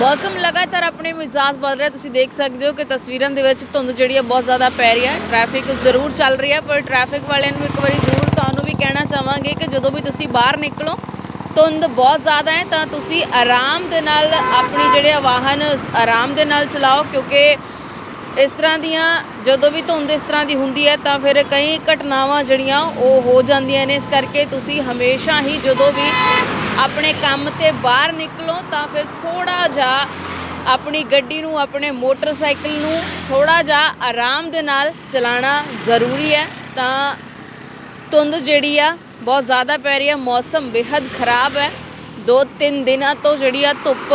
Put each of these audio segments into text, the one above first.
ਮੌਸਮ ਲਗਾਤਾਰ ਆਪਣੇ ਮਿਜ਼ਾਜ ਬਦਲ ਰਿਹਾ। ਤੁਸੀਂ ਦੇਖ ਸਕਦੇ ਹੋ ਕਿ ਤਸਵੀਰਾਂ ਦੇ ਵਿੱਚ ਧੁੰਦ ਜਿਹੜੀ ਹੈ ਬਹੁਤ ਜ਼ਿਆਦਾ ਪੈ ਰਹੀ ਹੈ ਟ੍ਰੈਫਿਕ ਜ਼ਰੂਰ ਚੱਲ ਰਹੀ ਹੈ ਪਰ ਟ੍ਰੈਫਿਕ ਵਾਲਿਆਂ ਨੂੰ ਇੱਕ ਵਾਰੀ ਜ਼ਰੂਰ ਤੁਹਾਨੂੰ ਵੀ ਕਹਿਣਾ ਚਾਹਾਂਗੇ ਕਿ ਜਦੋਂ ਵੀ ਤੁਸੀਂ ਬਾਹਰ ਨਿਕਲੋ, ਧੁੰਦ ਬਹੁਤ ਜ਼ਿਆਦਾ ਹੈ ਤਾਂ ਤੁਸੀਂ ਆਰਾਮ ਦੇ ਨਾਲ ਆਪਣੀ ਜਿਹੜੇ ਆ ਵਾਹਨ, ਆਰਾਮ ਦੇ ਨਾਲ ਚਲਾਓ, ਕਿਉਂਕਿ ਇਸ ਤਰ੍ਹਾਂ ਦੀਆਂ ਜਦੋਂ ਵੀ ਧੁੰਦ ਇਸ ਤਰ੍ਹਾਂ ਦੀ ਹੁੰਦੀ ਹੈ ਤਾਂ ਫਿਰ ਕਈ ਘਟਨਾਵਾਂ ਜਿਹੜੀਆਂ ਉਹ ਹੋ ਜਾਂਦੀਆਂ ਨੇ। ਇਸ ਕਰਕੇ ਤੁਸੀਂ ਹਮੇਸ਼ਾ ਹੀ ਜਦੋਂ ਵੀ ਆਪਣੇ ਕੰਮ ਤੇ ਬਾਹਰ ਨਿਕਲੋ ਤਾਂ ਫਿਰ ਥੋੜਾ ਜਿਹਾ ਆਪਣੀ ਗੱਡੀ ਨੂੰ, ਆਪਣੇ ਮੋਟਰਸਾਈਕਲ ਨੂੰ ਥੋੜਾ ਜਿਹਾ ਆਰਾਮ ਦੇ ਨਾਲ ਚਲਾਉਣਾ ਜ਼ਰੂਰੀ ਹੈ। ਤਾਂ ਧੁੰਦ ਜਿਹੜੀ ਆ, ਬਹੁਤ ਜ਼ਿਆਦਾ ਪੈ ਰਹੀ ਹੈ, ਮੌਸਮ ਬੇहद ਖਰਾਬ ਹੈ। ਦੋ ਤਿੰਨ ਦਿਨਾਂ ਤੋਂ ਜਿਹੜੀ ਆ ਧੁੱਪ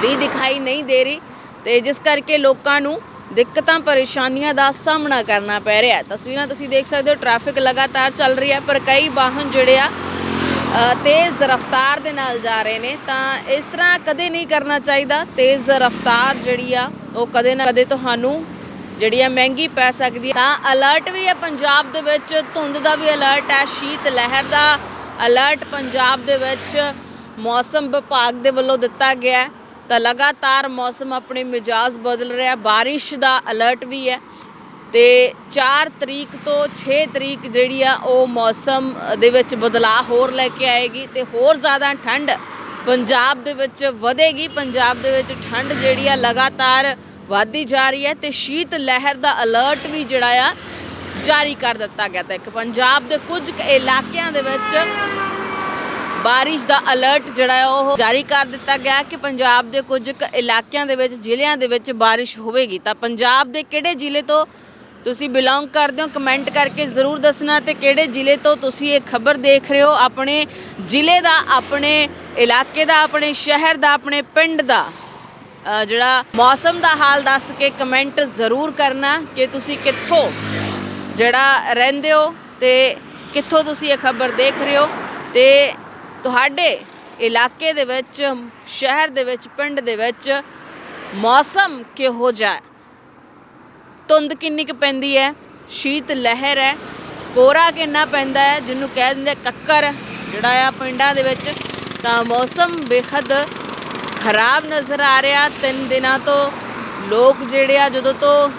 ਵੀ ਦਿਖਾਈ ਨਹੀਂ ਦੇ ਰਹੀ। ਤੇ ਜਿਸ ਕਰਕੇ ਲੋਕਾਂ ਨੂੰ ਦਿੱਕਤਾਂ, ਪਰੇਸ਼ਾਨੀਆਂ ਦਾ ਸਾਹਮਣਾ ਕਰਨਾ ਪੈ ਰਿਹਾ ਤਸਵੀਰਾਂ ਤੁਸੀਂ ਦੇਖ ਸਕਦੇ ਹੋ, ਟ੍ਰੈਫਿਕ ਲਗਾਤਾਰ ਚੱਲ ਰਹੀ ਹੈ, ਪਰ ਕਈ ਵਾਹਨ ਜਿਹੜੇ ਆ ਤੇਜ਼ ਰਫ਼ਤਾਰ ਦੇ ਨਾਲ ਜਾ ਰਹੇ ਨੇ। ਤਾਂ ਇਸ ਤਰ੍ਹਾਂ ਕਦੇ ਨਹੀਂ ਕਰਨਾ ਚਾਹੀਦਾ, ਤੇਜ਼ ਰਫ਼ਤਾਰ ਜਿਹੜੀ ਆ, ਉਹ ਕਦੇ ਨਾ ਕਦੇ ਤੁਹਾਨੂੰ ਜਿਹੜੀ ਆ ਮਹਿੰਗੀ ਪੈ ਸਕਦੀ ਹੈ। ਤਾਂ ਅਲਰਟ ਵੀ ਹੈ ਪੰਜਾਬ ਦੇ ਵਿੱਚ, ਧੁੰਦ ਦਾ ਵੀ ਅਲਰਟ ਹੈ, ਸ਼ੀਤ ਲਹਿਰ ਦਾ ਅਲਰਟ ਪੰਜਾਬ ਦੇ ਵਿੱਚ ਮੌਸਮ ਵਿਭਾਗ ਦੇ ਵੱਲੋਂ ਦਿੱਤਾ ਗਿਆ ਹੈ। ਤਾਂ ਲਗਾਤਾਰ ਮੌਸਮ ਆਪਣੇ ਮਿਜਾਜ਼ ਬਦਲ ਰਿਹਾ ਬਾਰਿਸ਼ ਦਾ ਅਲਰਟ ਵੀ ਹੈ ਤੇ 4 ਤਰੀਕ ਤੋਂ 6 ਤਰੀਕ ਜਿਹੜੀ ਆ, ਉਹ ਮੌਸਮ ਦੇ ਵਿੱਚ ਬਦਲਾਅ ਹੋਰ ਲੈ ਕੇ ਆਏਗੀ ਤੇ ਹੋਰ ਜ਼ਿਆਦਾ ਠੰਡ ਪੰਜਾਬ ਦੇ ਵਿੱਚ ਵਧੇਗੀ। ਪੰਜਾਬ ਦੇ ਵਿੱਚ ਠੰਡ ਜਿਹੜੀ ਆ, ਲਗਾਤਾਰ ਵਧਦੀ ਜਾ ਰਹੀ ਹੈ ਤੇ ਸ਼ੀਤ ਲਹਿਰ ਦਾ ਅਲਰਟ ਵੀ ਜਿਹੜਾ ਆ, ਜਾਰੀ ਕਰ ਦਿੱਤਾ ਗਿਆ ਤਾਂ ਇੱਕ ਪੰਜਾਬ ਦੇ ਕੁਝ ਕੁ ਇਲਾਕਿਆਂ ਦੇ ਵਿੱਚ ਬਾਰਿਸ਼ ਦਾ ਅਲਰਟ ਜਿਹੜਾ ਹੈ ਉਹ ਜਾਰੀ ਕਰ ਦਿੱਤਾ ਗਿਆ ਕਿ ਪੰਜਾਬ ਦੇ ਕੁਝ ਕੁ ਇਲਾਕਿਆਂ ਦੇ ਵਿੱਚ, ਜ਼ਿਲ੍ਹਿਆਂ ਦੇ ਵਿੱਚ ਬਾਰਿਸ਼ ਹੋਵੇਗੀ। ਤਾਂ ਪੰਜਾਬ ਦੇ ਕਿਹੜੇ ਜ਼ਿਲ੍ਹੇ ਤੋਂ ਤੁਸੀਂ ਬਿਲੋਂਗ ਕਰਦੇ ਹੋ? ਕਮੈਂਟ ਕਰਕੇ ਜ਼ਰੂਰ ਦੱਸਣਾ ਤੇ ਕਿਹੜੇ ਜ਼ਿਲ੍ਹੇ ਤੋਂ ਤੁਸੀਂ ਇਹ ਖਬਰ ਦੇਖ ਰਹੇ ਹੋ? ਆਪਣੇ ਜ਼ਿਲ੍ਹੇ ਦਾ, ਆਪਣੇ ਇਲਾਕੇ ਦਾ, ਆਪਣੇ ਸ਼ਹਿਰ ਦਾ, ਆਪਣੇ ਪਿੰਡ ਦਾ ਜਿਹੜਾ ਮੌਸਮ ਦਾ ਹਾਲ ਦੱਸ ਕੇ ਕਮੈਂਟ ਜ਼ਰੂਰ ਕਰਨਾ ਕਿ ਤੁਸੀਂ ਕਿੱਥੋਂ ਜਿਹੜਾ ਰਹਿੰਦੇ ਹੋ ਤੇ ਕਿੱਥੋਂ ਤੁਸੀਂ ਇਹ ਖਬਰ ਦੇਖ ਰਹੇ ਹੋ ਤੇ ਤੁਹਾਡੇ ਇਲਾਕੇ ਦੇ ਵਿੱਚ, ਸ਼ਹਿਰ ਦੇ ਵਿੱਚ, ਪਿੰਡ ਦੇ ਵਿੱਚ ਮੌਸਮ ਕਿਹੋ ਜਿਹਾ ਧੁੰਦ ਕਿੰਨੀ ਕੁ ਪੈਂਦੀ ਹੈ? ਸ਼ੀਤ ਲਹਿਰ ਹੈ? ਕੋਰਾ ਕਿੰਨਾ ਪੈਂਦਾ ਹੈ? ਜਿਹਨੂੰ ਕਹਿ ਦਿੰਦੇ ਕੱਕਰ। ਜਿਹੜਾ ਆ ਪਿੰਡਾਂ ਦੇ ਵਿੱਚ, ਤਾਂ ਮੌਸਮ ਬੇਹੱਦ ਖਰਾਬ ਨਜ਼ਰ ਆ ਰਿਹਾ। ਤਿੰਨ ਦਿਨਾਂ ਤੋਂ ਲੋਕ ਜਿਹੜੇ ਆ, ਜਦੋਂ ਤੋਂ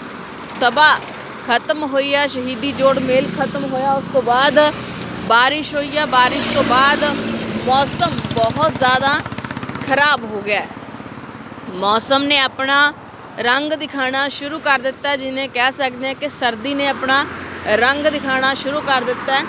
ਸਭਾ ਖਤਮ ਹੋਈ ਆ, ਸ਼ਹੀਦੀ ਜੋੜ ਮੇਲ ਖਤਮ ਹੋਇਆ, ਉਸ ਤੋਂ ਬਾਅਦ ਬਾਰਿਸ਼ ਹੋਈ ਆ। ਬਾਰਿਸ਼ ਤੋਂ ਬਾਅਦ ਮੌਸਮ ਬਹੁਤ ਜ਼ਿਆਦਾ ਖਰਾਬ ਹੋ ਗਿਆ ਹੈ ਮੌਸਮ ਨੇ ਆਪਣਾ ਰੰਗ ਦਿਖਾਣਾ ਸ਼ੁਰੂ ਕਰ ਦਿੱਤਾ ਜਿਹਨੇ ਕਹਿ ਸਕਦੇ ਹਾਂ ਕਿ ਸਰਦੀ ਨੇ ਆਪਣਾ ਰੰਗ ਦਿਖਾਣਾ ਸ਼ੁਰੂ ਕਰ ਦਿੱਤਾ ਹੈ